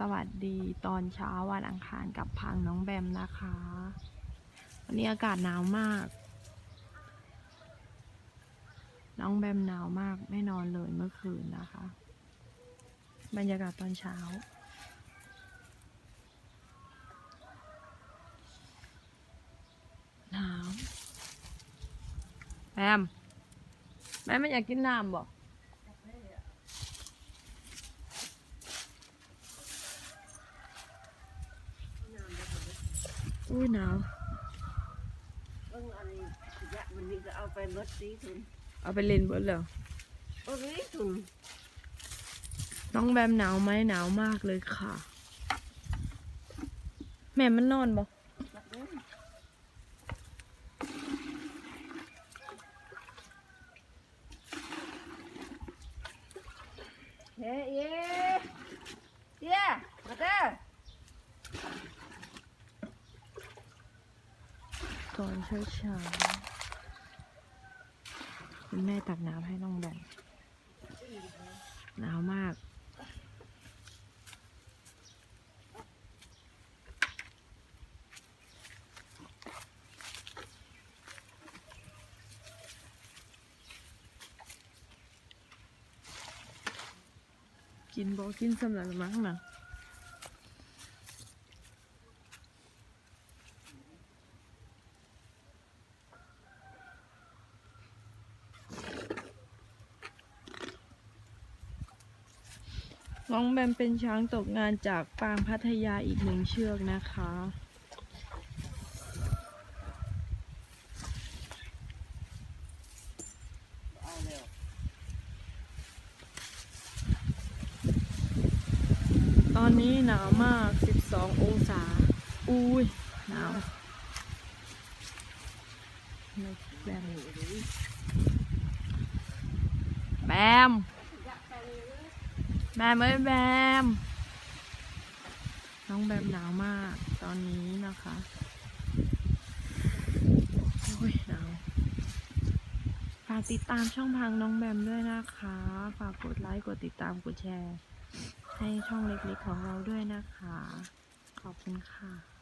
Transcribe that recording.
สวัสดีตอนเช้าวันอังคารกับพังน้องแบมนะคะ วันนี้อากาศหนาวมาก น้องแบมหนาวมากไม่นอนเลยเมื่อคืนนะคะ บรรยากาศตอนเช้า หนาว แบม แม่ไม่อยากกินน้ำบอุ้ อุ้ยหนาวเบิ่งอันนี้ขยะมันนี่ก็เอาไปเบิดสีทุนเอาไปเล่นเบิดแล้วโอ้ยทุนน้องแบมหนาวไหมหนาวมากเลยค่ะ แม่มันนอนบ่จักเด้อเฮ้ยเย้เย้มาเด้อ ตอนเช้าเช้าคุณแม่ตักน้ำให้น้องแบมหนาวมาก กินบอกินสำหรับมั้งนะ น้องแบมเป็นช้างตกงานจากปางพัทยาอีกหนึ่งเชือกนะคะ ตอนนี้หนาวมาก 12 องศา อุ้ย หนาวแบมแบม แบมเอ้ยแบม น้องแบมหนาวมากตอนนี้นะคะโอ้ยหนาวฝากติดตามช่องพังน้องแบมด้วยนะคะ ฝากกดไลค์กดติดตามกดแชร์ ให้ช่องเล็กๆของเราด้วยนะคะ ขอบคุณค่ะ